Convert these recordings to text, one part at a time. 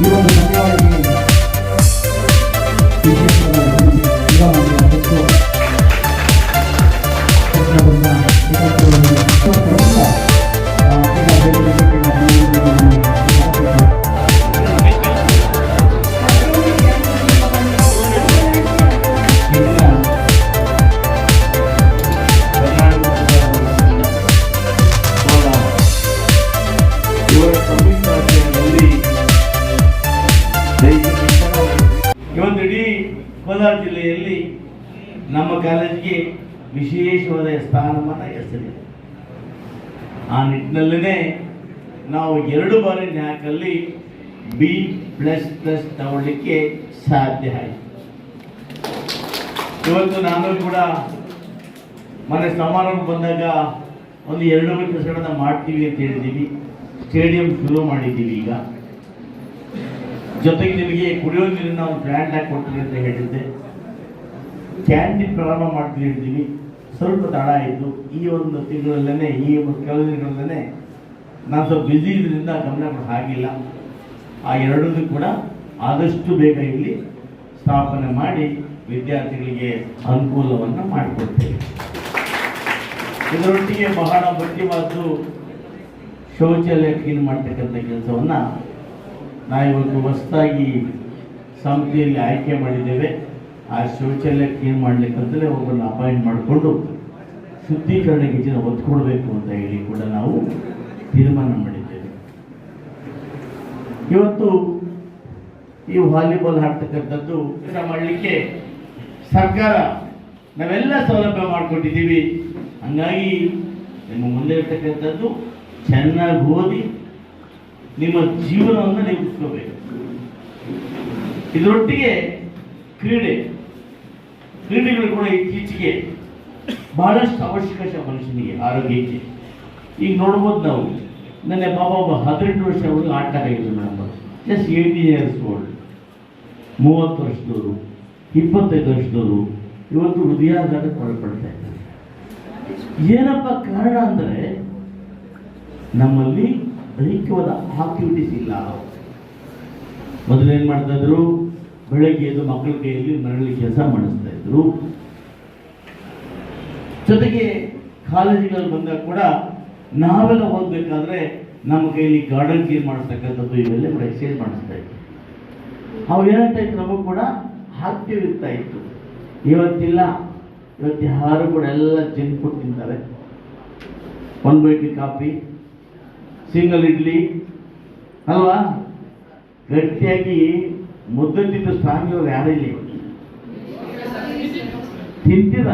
You ನಮ್ಮ ಕಾಲೇಜಿಗೆ ವಿಶೇಷವಾದ ಸ್ಥಾನಮಾನ ಹೆಸರಿದೆ ಆ ನಿಟ್ಟಿನಲ್ಲೇ ನಾವು ಎರಡು ಬಾರಿ ನ್ಯಾಕಲ್ಲಿ ಬಿ ಪ್ಲಸ್ ಪ್ಲಸ್ ತಗೊಳ್ಳಿಕ್ಕೆ ಸಾಧ್ಯ ಆಯಿತು. ಇವತ್ತು ನಾನು ಕೂಡ ಮನೆ ಸಮಾರಂಭ ಬಂದಾಗ ಒಂದು ಎರಡು ಕೆಲಸಗಳನ್ನ ಮಾಡ್ತೀವಿ ಅಂತ ಹೇಳಿದ್ದೀವಿ. ಸ್ಟೇಡಿಯಂ ಶುರು ಮಾಡಿದ್ದೀವಿ ಈಗ. ಜೊತೆಗೆ ನಿಮಗೆ ಕುಡಿಯೋ ನೀರಿನ ಒಂದು ಬ್ರ್ಯಾಂಡ್ ಹಾಕಿ ಕೊಡ್ತೀವಿ ಅಂತ ಹೇಳಿದ್ದೆ. ಕ್ಯಾಂಟೀನ್ ಪ್ರಾರಂಭ ಮಾಡ್ತೀವಿ ಹೇಳಿದ್ದೀವಿ ಸ್ವಲ್ಪ ತಡ ಆಯಿತು. ಈ ಒಂದು ತಿಂಗಳಲ್ಲೇ ಈ ಒಂದು ಕೆಲವು ದಿನಗಳಲ್ಲೇ ನಾನು ಸ್ವಲ್ಪ ಬ್ಯುಸಿ ಇದರಿಂದ ಗಮನ ಆಗಿಲ್ಲ ಆ ಎರಡನ್ನೂ ಕೂಡ ಆದಷ್ಟು ಬೇಗ ಇಲ್ಲಿ ಸ್ಥಾಪನೆ ಮಾಡಿ ವಿದ್ಯಾರ್ಥಿಗಳಿಗೆ ಅನುಕೂಲವನ್ನು ಮಾಡಿಕೊಡ್ತೇವೆ. ಇದರೊಟ್ಟಿಗೆ ಬಹಳ ಮುಖ್ಯವಾದ್ದು ಶೌಚಾಲಯ ಕ್ಲೀನ್ ಮಾಡ್ತಕ್ಕಂಥ ಕೆಲಸವನ್ನು ನಾವಿವತ್ತು ಹೊಸದಾಗಿ ಸಂಸ್ಥೆಯಲ್ಲಿ ಆಯ್ಕೆ ಮಾಡಿದ್ದೇವೆ. ಆ ಶೌಚಾಲಯ ಕ್ಲೀನ್ ಮಾಡಲಿಕ್ಕಂತಲೇ ಒಬ್ಬರನ್ನ ಅಪಾಯಿಂಟ್ ಮಾಡಿಕೊಂಡು ಶುದ್ಧೀಕರಣಕ್ಕೆ ಜನ ಒತ್ತು ಕೊಡಬೇಕು ಅಂತ ಹೇಳಿ ಕೂಡ ನಾವು ತೀರ್ಮಾನ ಮಾಡಿದ್ದೇವೆ. ಇವತ್ತು ಈ ವಾಲಿಬಾಲ್ ಆಡ್ತಕ್ಕಂಥದ್ದು ಮಾಡಲಿಕ್ಕೆ ಸರ್ಕಾರ ನಾವೆಲ್ಲ ಸೌಲಭ್ಯ ಮಾಡಿಕೊಟ್ಟಿದ್ದೀವಿ. ಹಂಗಾಗಿ ನಿಮ್ಮ ಮುಂದೆ ಇರ್ತಕ್ಕಂಥದ್ದು ಚೆನ್ನಾಗಿ ಓದಿ ನಿಮ್ಮ ಜೀವನವನ್ನು ನೀವು ಉಳಿಸ್ಕೋಬೇಕು. ಇದರೊಟ್ಟಿಗೆ ಕ್ರೀಡೆ, ಕ್ರೀಡೆಗಳು ಕೂಡ ಇತ್ತೀಚೆಗೆ ಬಹಳಷ್ಟು ಅವಶ್ಯಕ ಮನುಷ್ಯನಿಗೆ, ಆರೋಗ್ಯಕ್ಕೆ. ಈಗ ನೋಡ್ಬೋದು ನಾವು, ನನ್ನ ಪಾಪ ಒಬ್ಬ ಹದಿನೆಂಟು ವರ್ಷ ಅವರು ಆಟ ಇದ್ರು madam just eighteen years old ಮೂವತ್ತು ವರ್ಷದವರು, ಇಪ್ಪತ್ತೈದು ವರ್ಷದವರು, ಇವತ್ತು ಹೃದಯಾಘಾತಕ್ಕೆ ಒಳಪಡ್ತಾ ಇದ್ದಾರೆ. ಏನಪ್ಪ ಕಾರಣ ಅಂದರೆ ನಮ್ಮಲ್ಲಿ ದೈಹಿಕವಾದ ಆಕ್ಟಿವಿಟೀಸ್ ಇಲ್ಲ. ಮೊದಲೇನು ಮಾಡ್ತಾ ಇದ್ರು ಬೆಳಗ್ಗೆ ಎದ್ದು ಮಕ್ಕಳ ಕೈಯಲ್ಲಿ ಮರಳಿ ಕೆಲಸ ಮಾಡಿಸ್ತಾ ಇದ್ರು ಜೊತೆಗೆ ಕಾಲೇಜುಗಳಲ್ಲಿ ಬಂದಾಗ ಕೂಡ ನಾವೆಲ್ಲ ಓದಬೇಕಾದ್ರೆ ನಮ್ಮ ಕೈಯಲ್ಲಿ ಗಾರ್ಡನ್ ಕ್ಲೀನ್ ಮಾಡಿಸ್ತಕ್ಕಂಥದ್ದು ಇವೆಲ್ಲ ಕೂಡ ಎಕ್ಸ್ಚೇಂಜ್ ಮಾಡಿಸ್ತಾ ಇತ್ತು ಅವು ಏನಂತ ಇತ್ತು? ನಮಗೂ ಕೂಡ ಆಕ್ಟಿವ್ ಇರ್ತಾ ಇತ್ತು ಇವತ್ತಿಲ್ಲ. ಇವತ್ತು ಯಾರು ಕೂಡ ಎಲ್ಲ ಜಂಕ್ ಫುಡ್ ತಿಂತಾರೆ. ಒಂದು ಬೈಟಿ ಕಾಫಿ ಸಿಂಗಲ್ ಇಡ್ಲಿ. ಅಲ್ವಾ? ಗಟ್ಟಿಯಾಗಿ ಮುದ್ದೆ ತಿಂದು ಸ್ಟ್ರಾಂಗ್ ಇರೋರು ಇಲ್ಲಿ? ಇಲ್ಲ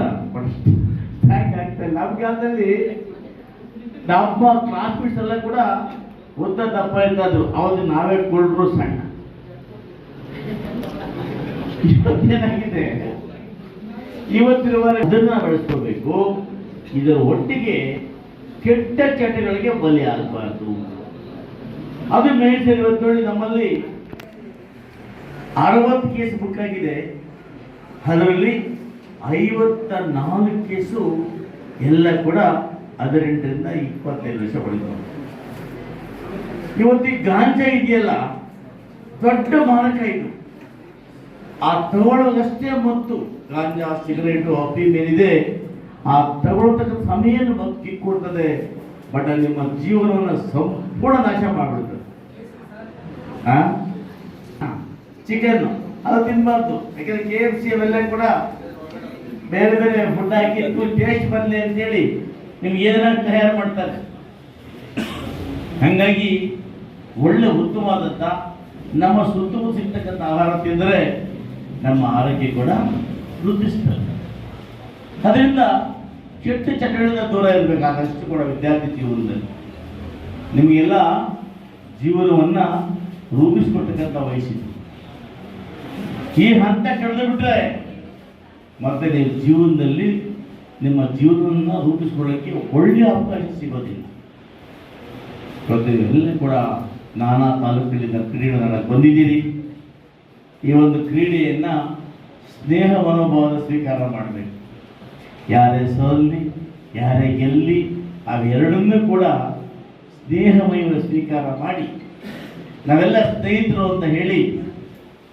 ಆಗ್ತಾ ಇಲ್ಲ. ನಮ್ಮ ಕಾಲದಲ್ಲಿ ನಮ್ಮ ಕ್ಲಾಸ್ಮೇಟ್ಸ್ ಎಲ್ಲ ಕೂಡ ಉದ್ದ ದಪ್ಪ ಇದ್ದಾದ್ರು ಅವಾಗ ನಾವೇ ಕೊಡ್ರು ಸಣ್ಣ. ಇವತ್ತೇನಾಗಿದೆ ಇವತ್ತಿರುವ ಅದನ್ನ ಬೆಳೆಸ್ಕೋಬೇಕು. ಇದರ ಒಟ್ಟಿಗೆ ಕೆಟ್ಟ ಚಟಗಳಿಗೆ ಬಲಿ ಆಗಬಾರ್ದು. ಅದು ಮೇಲ್ಸೇರಿ ಇವತ್ತು ನೋಡಿ ನಮ್ಮಲ್ಲಿ ಅರವತ್ತು ಕೇಸ್ ಬುಕ್ ಆಗಿದೆ. ಅದರಲ್ಲಿ ಐವತ್ತ ನಾಲ್ಕು ಕೇಸು ಎಲ್ಲ ಕೂಡ ಹದಿನೆಂಟರಿಂದ ಇಪ್ಪತ್ತೈದು ವರ್ಷ ಒಳಗೆ ಇವತ್ತು ಈ ಗಾಂಜಾ ಇದೆಯಲ್ಲ, ದೊಡ್ಡ ಮಾರಕ ಇದು. ಆ ತಗೊಳ್ಳೋದಷ್ಟೇ ಮತ್ತು ಗಾಂಜಾ ಸಿಗರೇಟು ಅಫೀಮ್ ಏನಿದೆ ಆ ತಗೊಳ್ತಕ್ಕ ಸಮಯನ ಬದುಕಿ ಕೊಡ್ತದೆ ಬಟ್ ನಿಮ್ಮ ಜೀವನವನ್ನು ಸಂಪೂರ್ಣ ನಾಶ ಮಾಡಿಬಿಡ್ತದೆ ಚಿಕನ್ ಅದು ತಿನ್ಬಾರ್ದು. ಯಾಕಂದ್ರೆ ಕೆ ಎಫ್ ಸಿ ಅವೆಲ್ಲ ಕೂಡ ಬೇರೆ ಬೇರೆ ಫುಡ್ ಹಾಕಿ ಟೇಸ್ಟ್ ಬರಲಿ ಅಂತೇಳಿ ನಿಮ್ಗೆ ಏನಾದ್ರು ತಯಾರು ಮಾಡ್ತಾರೆ. ಹಂಗಾಗಿ ಒಳ್ಳೆ ಉತ್ತಮವಾದಂಥ ನಮ್ಮ ಸುತ್ತಮುತ್ತ ಸಿಗ್ತಕ್ಕಂಥ ಆಹಾರ ತಿಂದರೆ ನಮ್ಮ ಆರೋಗ್ಯ ಕೂಡ ವೃದ್ಧಿಸ್ತದೆ ಅದರಿಂದ ಕೆಟ್ಟ ಚಟಗಳಿಂದ ದೂರ ಇರಬೇಕಾದಷ್ಟು ಕೂಡ ವಿದ್ಯಾರ್ಥಿ ಜೀವನದಲ್ಲಿ. ನಿಮಗೆಲ್ಲ ಜೀವನವನ್ನು ರೂಪಿಸಿಕೊಟ್ಟಕ್ಕಂಥ ವಯಸ್ಸಿದೆ. ಈ ಹಂತ ಕಳೆದು ಬಿಟ್ಟರೆ ಮತ್ತೆ ನೀವು ಜೀವನದಲ್ಲಿ ನಿಮ್ಮ ಜೀವನವನ್ನು ರೂಪಿಸ್ಕೊಳ್ಳೋಕ್ಕೆ ಒಳ್ಳೆಯ ಅವಕಾಶ ಸಿಗೋದಿಲ್ಲ. ಪ್ರತಿ ಎಲ್ಲ ಕೂಡ ನಾನಾ ತಾಲೂಕಿನಿಂದ ಕ್ರೀಡೆಗಳನ್ನು ಬಂದಿದ್ದೀರಿ. ಈ ಒಂದು ಕ್ರೀಡೆಯನ್ನು ಸ್ನೇಹ ಮನೋಭಾವದ ಸ್ವೀಕಾರ ಮಾಡಬೇಕು. ಯಾರೇ ಸೋಲ್ಲಿ, ಯಾರೇ ಗೆಲ್ಲಿ, ಅವೆರಡನ್ನೂ ಕೂಡ ಸ್ನೇಹಮಯವ ಸ್ವೀಕಾರ ಮಾಡಿ. ನಾವೆಲ್ಲ ಸ್ನೇಹಿತರು ಅಂತ ಹೇಳಿ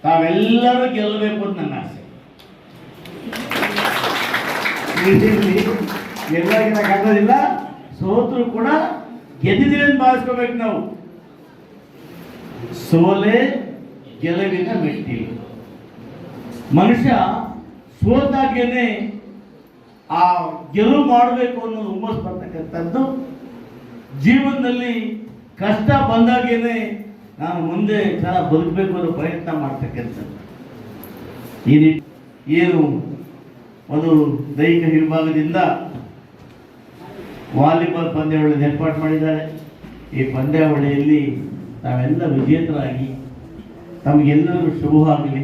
ತಾವೆಲ್ಲರೂ ಗೆಲ್ಲಬೇಕು ಅಂತ ನನ್ನ ಆಸೆ. ಗೆಲ್ಲಾಗಿರೋಕ್ಕಾಗೋದಿಲ್ಲ ಸೋತರು ಕೂಡ ಗೆದ್ದಿದ್ದೀವಿ ಅಂತ ಭಾವಿಸ್ಕೋಬೇಕು ನಾವು. ಸೋಲೆ ಗೆಲುವಿನ ಮೆಟ್ಟಿಲು. ಮನುಷ್ಯ ಸೋತಾಗೇನೆ ಆ ಗೆಲುವು ಮಾಡಬೇಕು ಅನ್ನೋ ಹುಮ್ಮಸ್ ಬರ್ತಕ್ಕಂಥದ್ದು. ಜೀವನದಲ್ಲಿ ಕಷ್ಟ ಬಂದಾಗೇನೆ ನಾನು ಮುಂದೆ ಜನ ಬದುಕಬೇಕು ಅನ್ನೋ ಪ್ರಯತ್ನ ಮಾಡ್ತಕ್ಕಂಥದ್ದು. ಈ ಏನು ಒಂದು ದೈಹಿಕ ಹಿಂಭಾಗದಿಂದ ವಾಲಿಬಾಲ್ ಪಂದ್ಯಾವಳಿ ಏರ್ಪಾಡು ಮಾಡಿದ್ದಾರೆ. ಈ ಪಂದ್ಯಾವಳಿಯಲ್ಲಿ ನಾವೆಲ್ಲ ವಿಜೇತರಾಗಿ ತಮಗೆಲ್ಲರೂ ಶುಭವಾಗಲಿ